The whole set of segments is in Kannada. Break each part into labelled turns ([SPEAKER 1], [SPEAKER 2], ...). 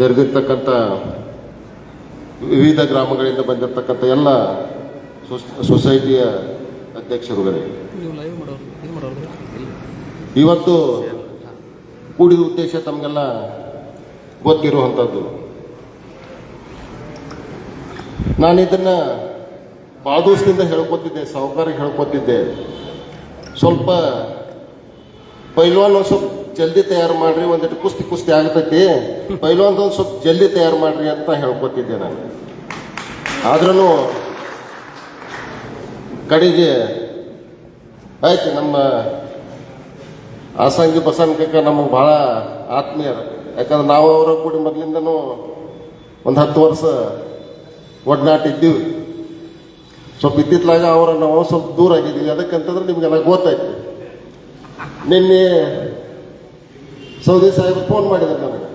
[SPEAKER 1] ನೆರೆದಿರ್ತಕ್ಕಂಥ ವಿವಿಧ ಗ್ರಾಮಗಳಿಂದ ಬಂದಿರತಕ್ಕಂಥ ಎಲ್ಲ ಸೊಸ್- ಸೊಸೈಟಿಯ ಅಧ್ಯಕ್ಷರುಗಳೇ. ಇವತ್ತು ಕೂಡಿದ ಉದ್ದೇಶ ತಮಗೆಲ್ಲ ಗೊತ್ತಿರುವಂಥದ್ದು. ನಾನು ಇದನ್ನ ಭಾಳ ದಿವಸದಿಂದ ಹೇಳ್ಕೊತಿದ್ದೆ ಸಾಹುಕಾರಿಗೆ ಹೇಳ್ಕೊತಿದ್ದೆ. ಸ್ವಲ್ಪ ಪೈಲ್ವಾನ್ ಸ್ವಲ್ಪ ಜಲ್ದಿ ತಯಾರು ಮಾಡ್ರಿ ಒಂದಿಟ್ಟು ಕುಸ್ತಿ ಕುಸ್ತಿ ಆಗತೈತಿ. ಪೈಲ್ವಾನ್ ಒಂದು ಸ್ವಲ್ಪ ಜಲ್ದಿ ತಯಾರು ಮಾಡ್ರಿ ಅಂತ ಹೇಳ್ಕೊತಿದ್ದೆ ನಾನು. ಆದ್ರೂ ಕಡೆಗೆ ಆಯ್ತು, ನಮ್ಮ ಆಸಂಗಿ ಬಸವನಕಕ್ಕ ನಮಗೆ ಭಾಳ ಆತ್ಮೀಯರು. ಯಾಕಂದ್ರೆ ನಾವು ಅವರ ಕೂಡಿ ಮೊದಲಿಂದನೂ ಒಂದು ಹತ್ತು ವರ್ಷ ಒಡನಾಟ ಇದ್ದೀವಿ. ಸ್ವಲ್ಪ ಇದ್ದಿತ್ಲಾಗ ಅವರ ನಾವು ಸ್ವಲ್ಪ ದೂರ ಆಗಿದ್ದೀವಿ. ಅದಕ್ಕಂತಂದ್ರೆ ನಿಮಗೆಲ್ಲ ಗೊತ್ತಾಯ್ತು. ನಿನ್ನೆ ಸೌದಿ ಸಾಹೇಬ್ ಫೋನ್ ಮಾಡಿದ್ರು ನನಗೆ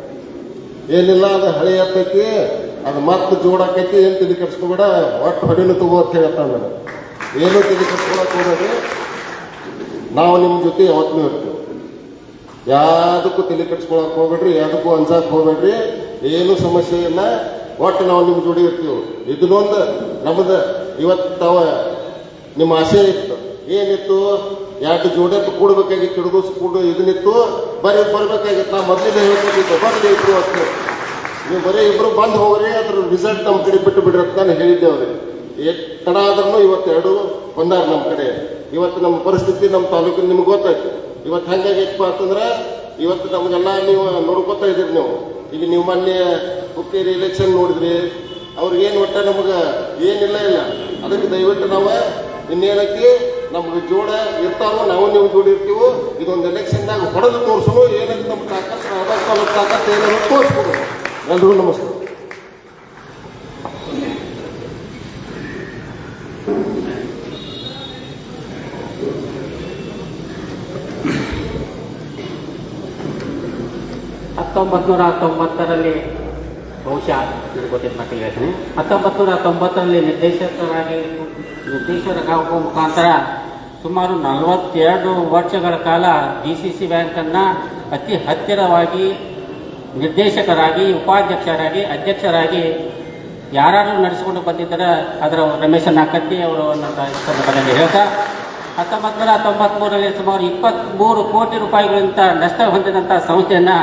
[SPEAKER 1] ಏನಿಲ್ಲ, ಅದು ಹಳೆ ಎತ್ತೈತಿ, ಅದು ಮತ್ತೆ ಜೋಡಾಕೈತಿ ಏನು ತಿಳಿ ಕೆಡ್ಸ್ಕೊಬೇಡ ಒಟ್ಟು ಹೊಡಿನೂ ತಗೋ ಅಂತ ಹೇಳ್ತಾನೆ ನನಗೆ ಏನೂ ತಿಳಿ ಕಟ್ಸ್ಕೊಳಕ್ಕೆ ಹೋಗ್ಬೇಡಿ ನಾವು ನಿಮ್ಮ ಜೊತೆ ಯಾವತ್ತೂ ಇರ್ತೀವಿ. ಯಾವುದಕ್ಕೂ ತಲೆ ಕಟ್ಸ್ಕೊಳಕ್ಕೆ ಹೋಗ್ಬೇಡ್ರಿ, ಯಾವುದಕ್ಕೂ ಅಂಜಾಕ್ ಹೋಗ್ಬೇಡ್ರಿ. ಏನು ಸಮಸ್ಯೆ ಇಲ್ಲ. ಒಟ್ಟು ನಾವು ನಿಮ್ಮ ಜೋಡಿ ಇರ್ತೀವಿ. ಇದನ್ನೊಂದು ನಮ್ದು, ಇವತ್ತು ತಾವ ನಿಮ್ಮ ಆಸೆ ಇತ್ತು. ಏನಿತ್ತು? ಎರಡು ಜೋಡಿ ಕೂಡಬೇಕಾಗಿತ್ತು ಹಿಡಿದು ಕೂಡ ಇದನ್ನಿತ್ತು. ಬರೀ ಬರ್ಬೇಕಾಗಿತ್ತು? ನಾ ಮೊದಲಿಂದ ಹೇಳ್ಕೊಟ್ಟಿದ್ದು ಬರಲಿ ಇಬ್ರು ಅಂತ ನೀವು ಬರೀ ಇಬ್ರು ಬಂದು ಹೋಗ್ರಿ, ಅದ್ರ ರಿಸಲ್ಟ್ ನಮ್ಮ ಕಡೆ ಬಿಟ್ಟು ಬಿಡ್ರಿ ಅಂತ ನಾನು ಹೇಳಿದ್ದೆ ಅವ್ರಿಗೆ ತಡ ಆದ್ರೂ ಇವತ್ತು ಎರಡು ಬಂದಾರ ನಮ್ಮ ಕಡೆ. ಇವತ್ತು ನಮ್ಮ ಪರಿಸ್ಥಿತಿ ನಮ್ಮ ತಾಲೂಕಿನ ನಿಮ್ಗೆ ಗೊತ್ತಾಯ್ತು. ಇವತ್ತು ಹೆಂಗಾಗೈತಪ್ಪ ಅಂತಂದ್ರೆ, ಇವತ್ತು ನಮಗೆಲ್ಲ ನೀವು ನೋಡ್ಕೊತಾ ಇದ್ದೀರಿ ನೀವು. ಈಗ ನೀವು ಮೊನ್ನೆ ಹುಕ್ಕೇರಿ ಎಲೆಕ್ಷನ್ ನೋಡಿದ್ರಿ. ಅವ್ರಿಗೇನು ಒಟ್ಟ ನಮಗೆ ಏನಿಲ್ಲ ಇಲ್ಲ. ಅದಕ್ಕೆ ದಯವಿಟ್ಟು ನಾವು ಇನ್ನೇನೈತಿ ನಮ್ಗೆ ಜೋಡ ಇರ್ತಾರೋ ನಾವು ನೀವು ಜೋಡಿ ಇರ್ತೀವೋ, ಇದೊಂದು ಎಲೆಕ್ಷನ್ದಾಗ ಹೊಡೆದು ತೋರಿಸೋ ಏನಂತ ನಮ್ಮ ತಾಕತ್ ನಮ್ಮ ತಾಕತ್ ಏನಾದ್ರು ತೋರಿಸ್ಬೋದು ಎಲ್ರಿಗೂ ನಮಸ್ಕಾರ
[SPEAKER 2] ಹತ್ತೊಂಬತ್ತು ನೂರ ತೊಂಬತ್ತರಲ್ಲಿ ಬಹುಶಃ ಗೊತ್ತಿದ್ದ ಮಟ್ಟಿಗೆ ಹೇಳ್ತೀನಿ. ಹತ್ತೊಂಬತ್ತು ನೂರ ತೊಂಬತ್ತರಲ್ಲಿ ನಿರ್ದೇಶಕರಾಗಿ ನಿರ್ದೇಶಕರಾಗುವ ಮುಖಾಂತರ ಸುಮಾರು ನಲವತ್ತೆರಡು ವರ್ಷಗಳ ಕಾಲ ಡಿ ಸಿ ಸಿ ಬ್ಯಾಂಕನ್ನು ಅತಿ ಹತ್ತಿರವಾಗಿ ನಿರ್ದೇಶಕರಾಗಿ, ಉಪಾಧ್ಯಕ್ಷರಾಗಿ, ಅಧ್ಯಕ್ಷರಾಗಿ ಯಾರು ನಡೆಸಿಕೊಂಡು ಬಂದಿದ್ದಾರೆ ಅದರ ರಮೇಶ ನಾಕತ್ತಿ ಅವರು ಸಂದರ್ಭದಲ್ಲಿ ಹೇಳ್ತಾ ಹತ್ತೊಂಬತ್ತು ನೂರ ತೊಂಬತ್ತ್ಮೂರರಲ್ಲಿ ಸುಮಾರು ಇಪ್ಪತ್ತ್ಮೂರು ಕೋಟಿ ರೂಪಾಯಿಗಳಿಂತ ನಷ್ಟ ಹೊಂದಿದಂಥ ಸಂಸ್ಥೆಯನ್ನು